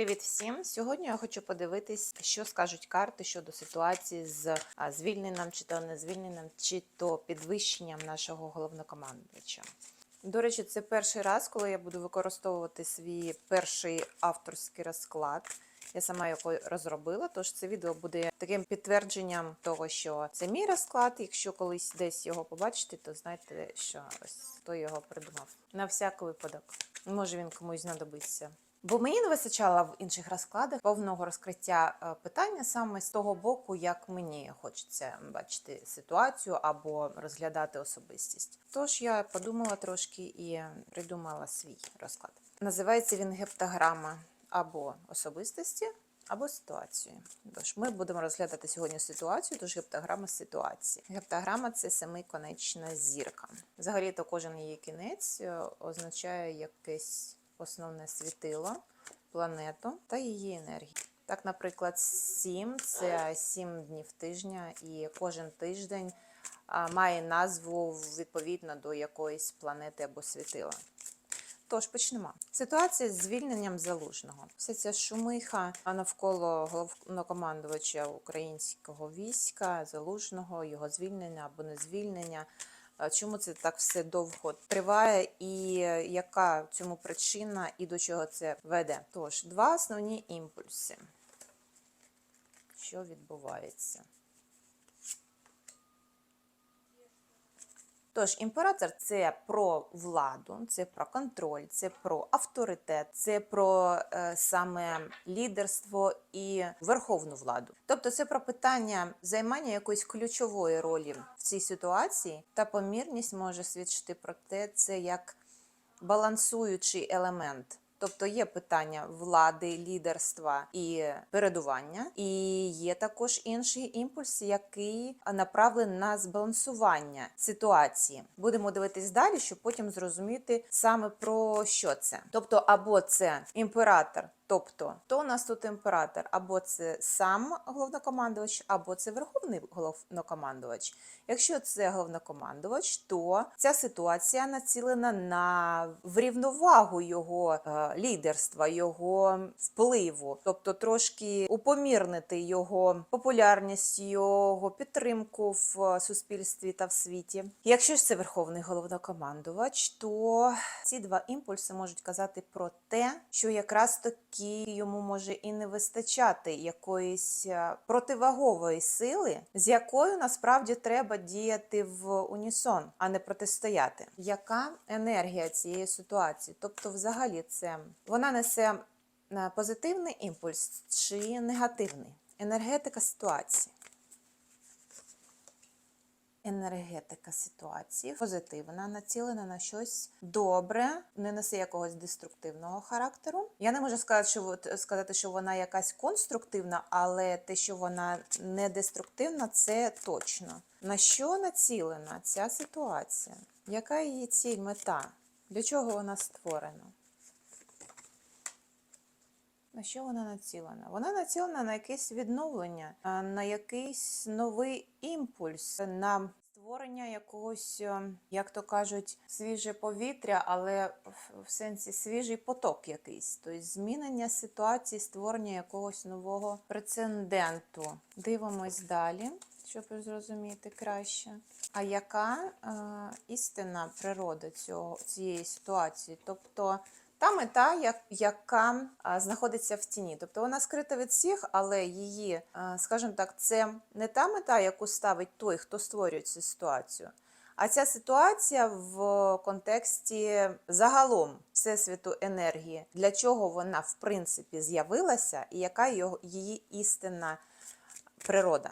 Привіт всім! Сьогодні я хочу подивитись, що скажуть карти щодо ситуації з звільненням, чи то не звільненням, чи то підвищенням нашого головнокомандувача. До речі, це перший раз, коли я буду використовувати свій перший авторський розклад. Я сама його розробила, тож це відео буде таким підтвердженням того, що це мій розклад. Якщо колись десь його побачите, то знайте, що ось хто його придумав. На всяк випадок. Може він комусь знадобиться. Бо мені не вистачало в інших розкладах повного розкриття е, питання саме з того боку, як мені хочеться бачити ситуацію або розглядати особистість. Тож я подумала трошки і придумала свій розклад. Називається він гептаграма або особистості, або ситуації. Тож ми будемо розглядати сьогодні ситуацію, тож гептаграма ситуації. Гептаграма це семиконечна зірка. Взагалі, то кожен її кінець е, означає якесь основне світило, планету та її енергію. Так, наприклад, 7 це 7 днів тижня, і кожен тиждень має назву відповідно до якоїсь планети або світила. Тож почнемо. Ситуація з звільненням залужного. Вся ця шумиха навколо головнокомандувача українського війська, залужного, його звільнення або не звільнення. А Чому це так все довго триває, і яка цьому причина, і до чого це веде? Тож, два основні імпульси. Що відбувається? Тож, імператор це про владу, це про контроль, це про авторитет, це про е, саме лідерство і верховну владу. Тобто, це про питання займання якоїсь ключової ролі в цій ситуації, та помірність може свідчити про те, це як балансуючий елемент. Тобто є питання влади, лідерства і передування, і є також інший імпульс, який направлений на збалансування ситуації. Будемо дивитись далі, щоб потім зрозуміти саме про що це. Тобто, або це імператор. Тобто, то у нас тут імператор, або це сам головнокомандувач, або це верховний головнокомандувач. Якщо це головнокомандувач, то ця ситуація націлена на врівновагу його е, лідерства, його впливу, тобто трошки упомірнити його популярність, його підтримку в суспільстві та в світі. Якщо ж це верховний головнокомандувач, то ці два імпульси можуть казати про те, що якраз таки йому може і не вистачати якоїсь е, противагової сили, з якою насправді треба діяти в унісон, а не протистояти. Яка енергія цієї ситуації? Тобто, взагалі, це вона несе е, позитивний імпульс чи негативний? Енергетика ситуації. Енергетика ситуації позитивна, націлена на щось добре, не несе якогось деструктивного характеру. Я не можу сказати, що сказати, що вона якась конструктивна, але те, що вона не деструктивна, це точно. На що націлена ця ситуація? Яка її ціль, мета? Для чого вона створена? На що вона націлена? Вона націлена на якесь відновлення, на якийсь новий імпульс, на створення якогось, е, як то кажуть, свіже повітря, але в- сенсі свіжий поток якийсь. Тобто змінення ситуації, створення якогось нового прецеденту. Дивимось далі, щоб зрозуміти краще. А яка е, істинна природа цього, цієї ситуації? Тобто та мета, яка знаходиться в тіні. Тобто вона скрита від всіх, але її, скажімо так, це не та мета, яку ставить той, хто створює цю ситуацію. А ця ситуація в контексті загалом всесвіту енергії, для чого вона в принципі з'явилася, і яка її істинна природа.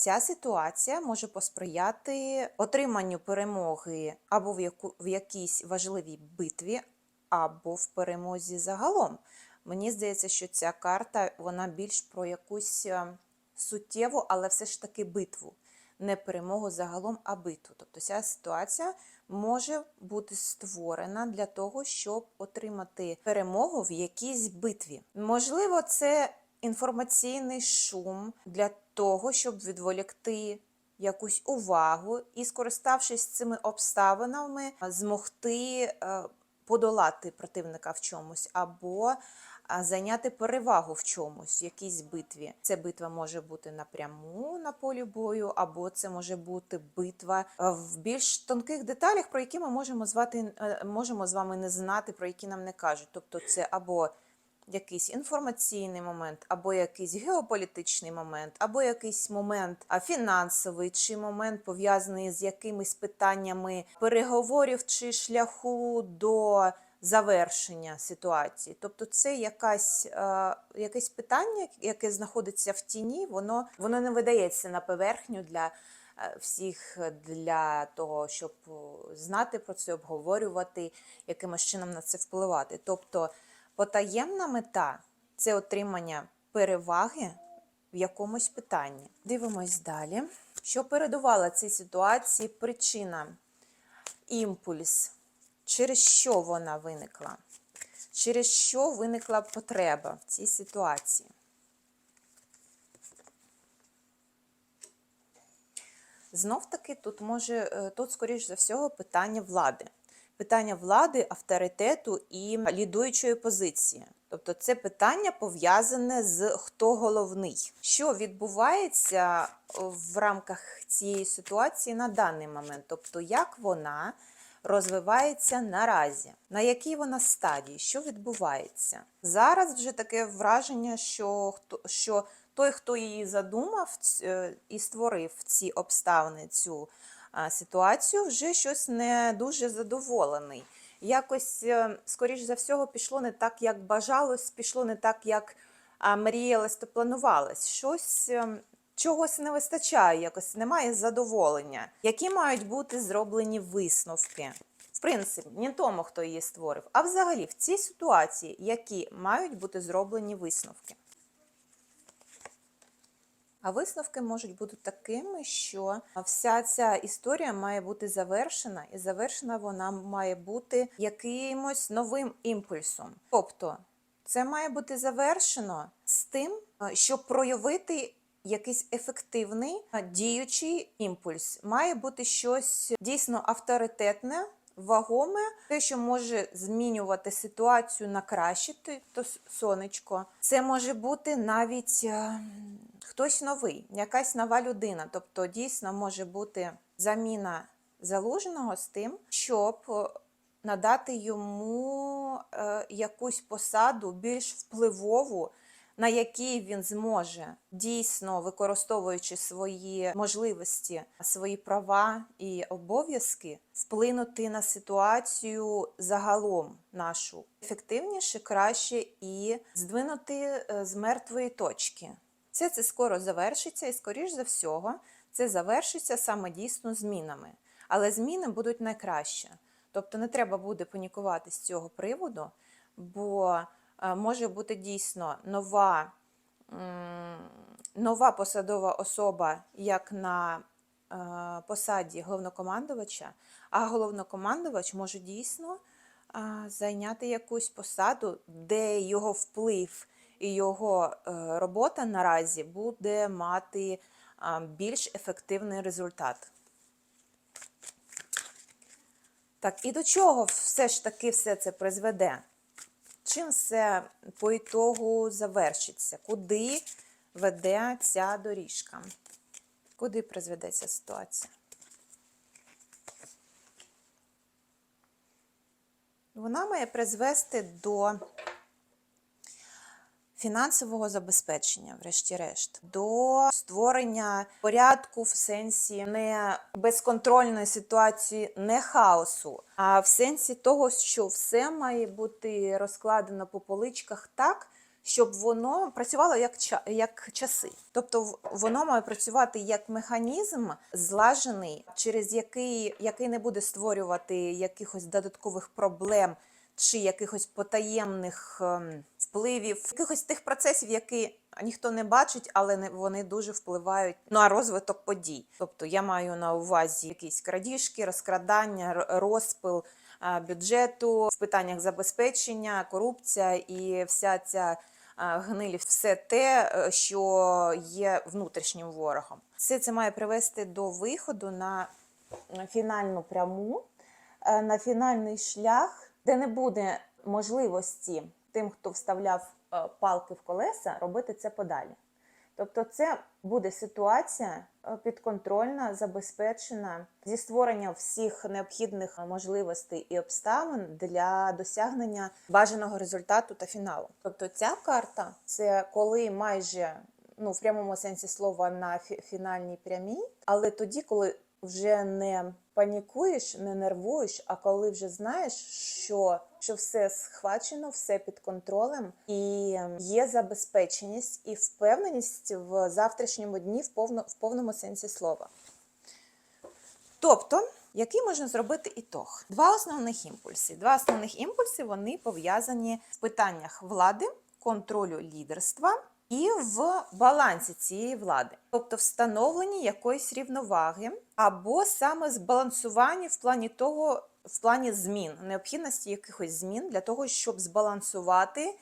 Ця ситуація може посприяти отриманню перемоги або в, яку, в якійсь важливій битві, або в перемозі загалом. Мені здається, що ця карта вона більш про якусь е, суттєву, але все ж таки битву. Не перемогу загалом, а битву. Тобто ця ситуація може бути створена для того, щоб отримати перемогу в якійсь битві. Можливо, це інформаційний шум для того, щоб відволікти якусь увагу і, скориставшись цими обставинами, змогти е, подолати противника в чомусь, або зайняти перевагу в чомусь, в якійсь битві. Це битва може бути напряму на полі бою, або це може бути битва е, в більш тонких деталях, про які ми можемо звати, е, можемо з вами не знати, про які нам не кажуть. Тобто, це або якийсь інформаційний момент, або якийсь геополітичний момент, або якийсь момент фінансовий, чи момент пов'язаний з якимись питаннями переговорів чи шляху до завершення ситуації. Тобто, це якась, е, якесь питання, яке знаходиться в тіні, воно, воно не видається на поверхню для. е, Всіх для того, щоб е, знати про це, обговорювати, якимось чином на це впливати. Тобто Потаємна мета це отримання переваги в якомусь питанні. Дивимось далі. Що передувала цій ситуації? Причина, імпульс, через що вона виникла? Через що виникла потреба в цій ситуації? Знов таки тут може, е, тут, скоріш за всього, питання влади. Питання влади, авторитету і лідуючої позиції. Тобто це питання пов'язане з хто головний. Що відбувається в рамках цієї ситуації на даний момент? Тобто, як вона розвивається наразі, на якій вона стадії, що відбувається? Зараз вже таке враження, що хто що той, хто її задумав і створив ці обставини, цю ситуацію, вже щось не дуже задоволений. Якось, е, скоріш за всього, пішло не так, як бажалось, пішло не так, як мріялось та планувалось. Щось е, чогось не вистачає, якось немає задоволення. Які мають бути зроблені висновки? В принципі, не тому, хто її створив, а взагалі в цій ситуації, які мають бути зроблені висновки. А висновки можуть бути такими, що вся ця історія має бути завершена, і завершена вона має бути якимось новим імпульсом. Тобто, це має бути завершено з тим, щоб проявити якийсь ефективний діючий імпульс. Має бути щось дійсно авторитетне. Вагоме, те, що може змінювати ситуацію на краще, то- сонечко. Це може бути навіть е, хтось новий, якась нова людина. Тобто, дійсно може бути заміна залуженого з тим, щоб е, надати йому е, якусь посаду більш впливову, на якій він зможе дійсно використовуючи свої можливості, свої права і обов'язки, вплинути на ситуацію загалом нашу ефективніше, краще і здвинути е, з мертвої точки. Все це скоро завершиться, і, скоріш за всього, це завершиться саме дійсно змінами. Але зміни будуть найкраще. Тобто не треба буде панікувати з цього приводу, бо е, може бути дійсно нова, нова посадова особа, як на е, посаді головнокомандувача, а головнокомандувач може дійсно зайняти якусь посаду, де його вплив і його е, робота наразі буде мати більш ефективний результат. Так, і до чого все ж таки все це призведе? Чим все по ітогу завершиться? Куди веде ця доріжка? Куди призведе ця ситуація? Вона має призвести до фінансового забезпечення, врешті-решт, до створення порядку в сенсі не безконтрольної ситуації, не хаосу, а в сенсі того, що все має бути розкладено по поличках так. Щоб воно працювало як, як часи. Тобто воно має працювати як механізм злажений, через який, який не буде створювати якихось додаткових проблем чи якихось потаємних ем, впливів, якихось тих процесів, які ніхто не бачить, але вони дуже впливають на розвиток подій. Тобто я маю на увазі якісь крадіжки, розкрадання, розпил бюджету в питаннях забезпечення, корупція і вся ця а, гнилі, все те, е, що є внутрішнім ворогом. Все це має привести до виходу на фінальну пряму, е, на фінальний шлях, де не буде можливості тим, хто вставляв е, палки в колеса, робити це подалі. Тобто, це буде ситуація е, підконтрольна, забезпечена зі створенням всіх необхідних можливостей і обставин для досягнення бажаного результату та фіналу. Тобто, ця карта це коли майже ну в прямому сенсі слова на фі- фінальній прямій, але тоді, коли вже не панікуєш, не нервуєш, а коли вже знаєш, що, що все схвачено, все під контролем, і є забезпеченість і впевненість в завтрашньому дні в, повно, в повному сенсі слова. Тобто, який можна зробити ітог? Два основних імпульси. Два основних імпульси вони пов'язані в питаннях влади, контролю лідерства і в балансі цієї влади, тобто встановленні якоїсь рівноваги, або саме збалансування в плані того, в плані змін, необхідності якихось змін для того, щоб збалансувати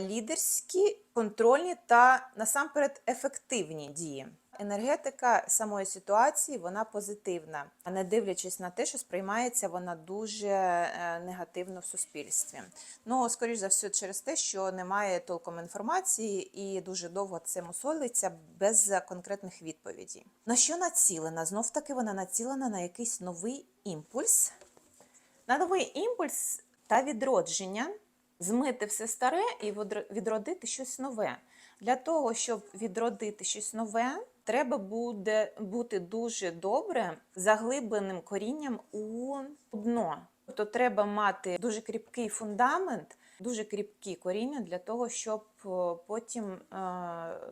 лідерські, контрольні та насамперед ефективні дії. Енергетика самої ситуації вона позитивна, а не дивлячись на те, що сприймається вона дуже е, негативно в суспільстві. Ну, скоріш за все, через те, що немає толком інформації і дуже довго це мусолиться без конкретних відповідей. На що націлена? Знов таки вона націлена на якийсь новий імпульс, на новий імпульс та відродження, змити все старе і відро- відродити щось нове. Для того, щоб відродити щось нове, треба буде бути дуже добре заглибленим корінням у дно. Тобто треба мати дуже кріпкий фундамент, дуже кріпкі коріння для того, щоб е, потім е,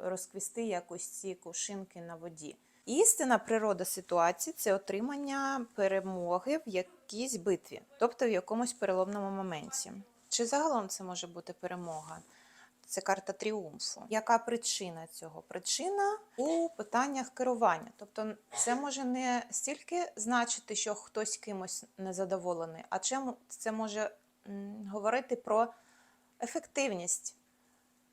розквісти якось ці кушинки на воді. Істина природа ситуації це отримання перемоги в якійсь битві, тобто в якомусь переломному моменті. Чи загалом це може бути перемога? Це карта тріумфу. Яка причина цього? Причина у питаннях керування. Тобто, це може не стільки значити, що хтось кимось незадоволений, а чим це може говорити про ефективність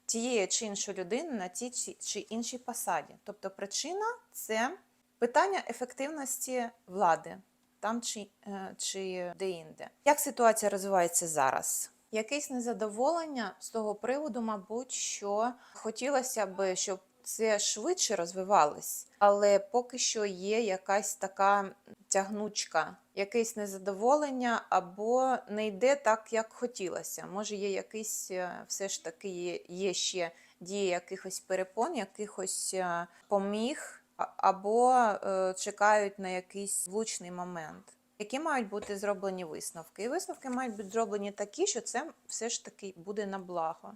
тієї чи іншої людини на тій чи, іншій посаді. Тобто, причина це питання ефективності влади там чи, е, чи де-інде. Як ситуація розвивається зараз? Якесь незадоволення з того приводу, мабуть, що хотілося б, щоб це швидше розвивалось, але поки що є якась така тягнучка, якесь незадоволення або не йде так, як хотілося. Може, є якийсь е, все ж таки є ще дії якихось перепон, якихось е, поміг, або е, чекають на якийсь влучний момент. Які мають бути зроблені висновки? І висновки мають бути зроблені такі, що це все ж таки буде на благо.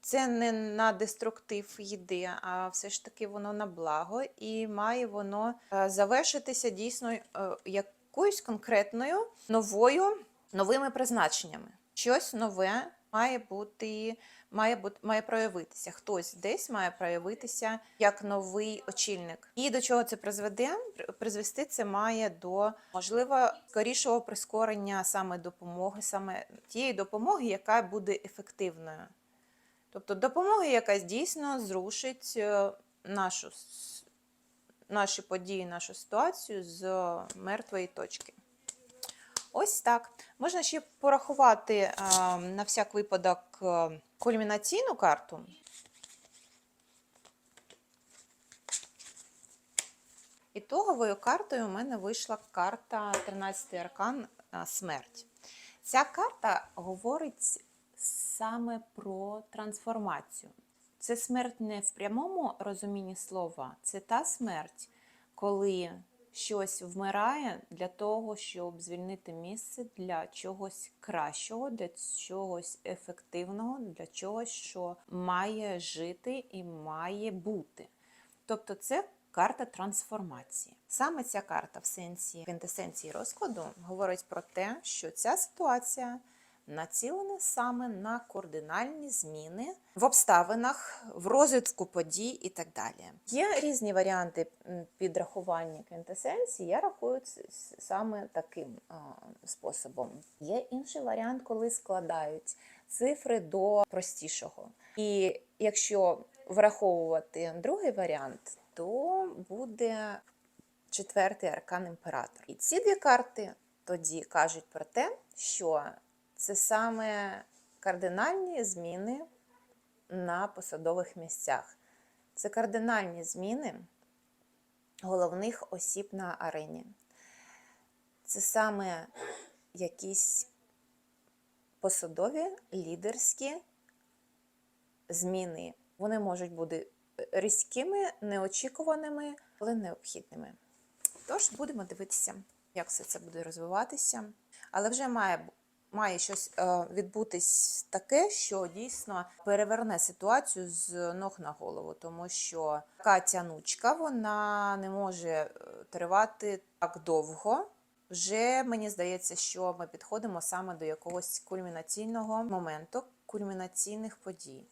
Це не на деструктив їде, а все ж таки воно на благо, і має воно е, завершитися дійсно е, якоюсь конкретною новою новими призначеннями. Щось нове має бути, має бути, має проявитися. Хтось десь має проявитися як новий очільник. І до чого це призведе? Призвести це має до можливо скорішого прискорення саме допомоги, саме тієї допомоги, яка буде ефективною. Тобто допомога, яка дійсно зрушить е, нашу, наші події, нашу ситуацію з мертвої точки. Ось так. Можна ще порахувати е, на всяк випадок е, кульмінаційну карту. Ітоговою картою у мене вийшла карта 13 аркан е, смерть. Ця карта говорить саме про трансформацію. Це смерть не в прямому розумінні слова, це та смерть, коли щось вмирає для того, щоб звільнити місце для чогось кращого, для чогось ефективного, для чогось, що має жити і має бути. Тобто це карта трансформації. Саме ця карта в сенсі квінтесенції розкладу говорить про те, що ця ситуація націлена саме на кардинальні зміни в обставинах, в розвитку подій і так далі. Є різні варіанти підрахування квінтесенції. Я рахую саме таким способом. Є інший варіант, коли складають цифри до простішого. І якщо враховувати другий варіант, то буде четвертий аркан імператор. І ці дві карти тоді кажуть про те, що це саме кардинальні зміни на посадових місцях. Це кардинальні зміни головних осіб на арені. Це саме якісь посадові лідерські зміни. Вони можуть бути різкими, неочікуваними, але необхідними. Тож будемо дивитися, як все це буде розвиватися. Але вже має, має щось е, відбутись таке, що дійсно переверне ситуацію з ног на голову, тому що така тянучка вона не може е, тривати так довго. Вже мені здається, що ми підходимо саме до якогось кульмінаційного моменту, кульмінаційних подій.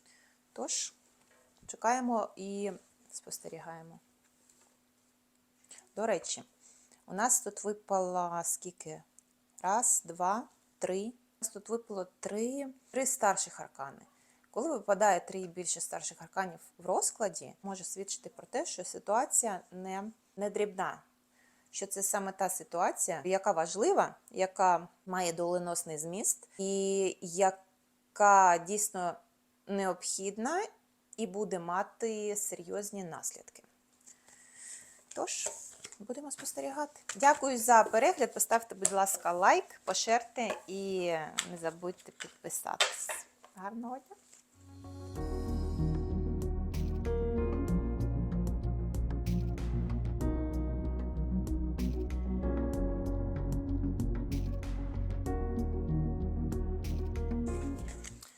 Тож, чекаємо і спостерігаємо. До речі, у нас тут випало скільки? Раз, два, три. У нас тут випало три, три старших аркани. Коли випадає три і більше старших арканів в розкладі, може свідчити про те, що ситуація не, не дрібна. Що це саме та ситуація, яка важлива, яка має доленосний зміст, і яка дійсно необхідна і буде мати серйозні наслідки. Тож, будемо спостерігати. Дякую за перегляд. Поставте, будь ласка, лайк, поширте і не забудьте підписатись. Гарного дня!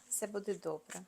Все буде добре.